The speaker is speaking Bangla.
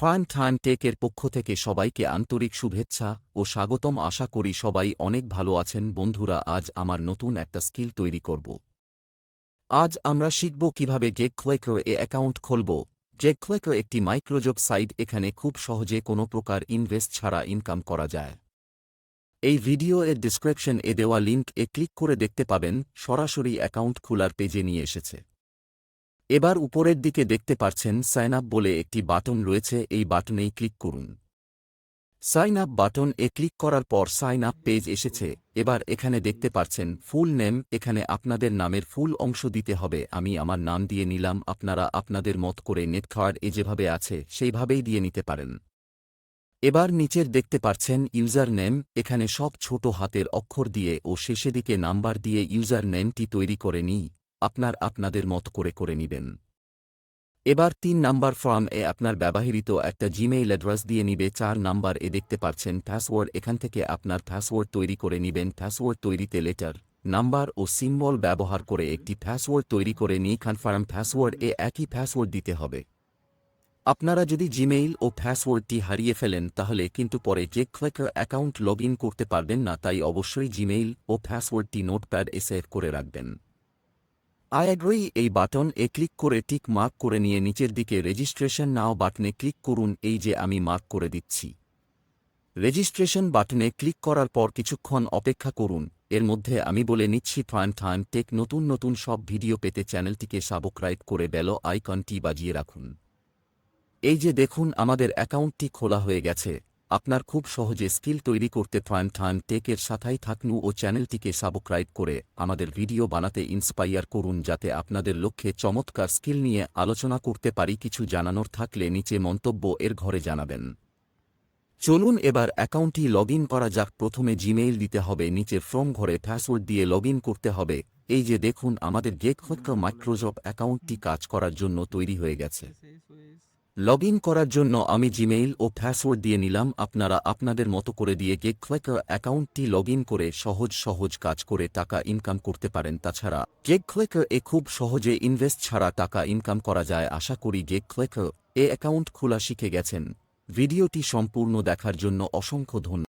প্রাইম টাইম টেকের পক্ষ থেকে সবাইকে আন্তরিক শুভেচ্ছা ও স্বাগতম। আশা করি সবাই অনেক ভালো আছেন। বন্ধুরা, আজ আমার নতুন একটা স্কিল তৈরি করব। আজ আমরা শিখব কীভাবে জেক ক্লেকার এ অ্যাকাউন্ট খুলব। জেক ক্লেকার একটি মাইক্রোজব সাইট, এখানে খুব সহজে কোনো প্রকার ইনভেস্ট ছাড়া ইনকাম করা যায়। এই ভিডিও এর ডিসক্রিপশন এ দেওয়া লিঙ্ক এ ক্লিক করে দেখতে পাবেন। সরাসরি অ্যাকাউন্ট খোলার পেজে নিয়ে এসেছে। এবার উপরের দিকে দেখতে পাচ্ছেন সাইন আপ বলে একটি বাটন রয়েছে, এই বাটনেই ক্লিক করুন। সাইন আপ বাটন এ ক্লিক করার পর সাইন আপ পেজ এসেছে, এবার এখানে দেখতে পাচ্ছেন ফুল নেম, এখানে আপনাদের নামের ফুল অংশ দিতে হবে, আমি আমার নাম দিয়ে নিলাম, আপনারা আপনাদের মত করে নেট এ যেভাবে আছে, সেইভাবেই দিয়ে নিতে পারেন। এবার নিচের দেখতে পাচ্ছেন ইউজার নেম, এখানে সব ছোট হাতের অক্ষর দিয়ে ও শেষে দিকে নাম্বার দিয়ে ইউজার নেমটি তৈরি করে নিই। আপনার আপনাদের মত করে করে নিবেন। এবার তিন নাম্বার ফর্ম এ আপনার ব্যবহৃত একটা জিমেইল অ্যাড্রেস দিয়ে নিবে। চার নাম্বার এ দেখতে পাচ্ছেন পাসওয়ার্ড এখান থেকে আপনার পাসওয়ার্ড তৈরি করে নিবেন। পাসওয়ার্ড তৈরিতে লেটার নাম্বার ও সিম্বল ব্যবহার করে একটি পাসওয়ার্ড তৈরি করে নিয়ে কনফার্ম পাসওয়ার্ড এ একই পাসওয়ার্ড দিতে হবে। আপনারা যদি জিমেইল ও পাসওয়ার্ডটি হারিয়ে ফেলেন, তাহলে কিন্তু পরে যে ক্লেকার অ্যাকাউন্ট লগ করতে পারবেন না, তাই অবশ্যই জিমেইল ও পাসওয়ার্ডটি নোটপ্যাড এ সেভ করে রাখবেন। আই অ্যাগ্রি এই বাটন এ ক্লিক করে টিক মার্ক করে নিয়ে নিচের দিকে রেজিস্ট্রেশন নাও বাটনে ক্লিক করুন, এই যে আমি মার্ক করে দিচ্ছি। রেজিস্ট্রেশন বাটনে ক্লিক করার পর কিছুক্ষণ অপেক্ষা করুন। এর মধ্যে আমি বলে নিচ্ছি ফাইন টাইম টেক, নতুন নতুন সব ভিডিও পেতে চ্যানেলটিকে সাবস্ক্রাইব করে বেল আইকনটি বাজিয়ে রাখুন। এই যে দেখুন, আমাদের অ্যাকাউন্টটি খোলা হয়ে গেছে। আপনার খুব সহজে স্কিল তৈরি করতে প্রাইম টাইম টেকের সাথাই থাকনু ও চ্যানেলটিকে সাবস্ক্রাইব করে আমাদের ভিডিও বানাতে ইন্সপায়ার করুন যাতে আপনাদের লক্ষ্যে চমৎকার স্কিল নিয়ে আলোচনা করতে পারি কিছু জানানোর থাকলে নিচে মন্তব্য এর ঘরে জানাবেন। চলুন এবার অ্যাকাউন্টটি লগ করা যাক। প্রথমে জিমেইল দিতে হবে, নিচের ফ্রম ঘরে পাসওয়ার্ড দিয়ে লগ করতে হবে। এই যে দেখুন, আমাদের গেক মাইক্রোজব অ্যাকাউন্টটি কাজ করার জন্য তৈরি হয়ে গেছে। লগ ইন করার জন্য আমি জিমেইল ও পাসওয়ার্ড দিয়ে নিলাম। আপনারা আপনাদের মতো করে দিয়ে গেক ক্লেকার অ্যাকাউন্টটি লগ করে সহজ সহজ কাজ করে টাকা ইনকাম করতে পারেন। তাছাড়া গেক ক্লেকার এ খুব সহজে ইনভেস্ট ছাড়া টাকা ইনকাম করা যায়, আশা করি গেক ক্লেকার এ অ্যাকাউন্ট খোলা শিখে গেছেন। ভিডিওটি সম্পূর্ণ দেখার জন্য অসংখ্য ধন্যবাদ।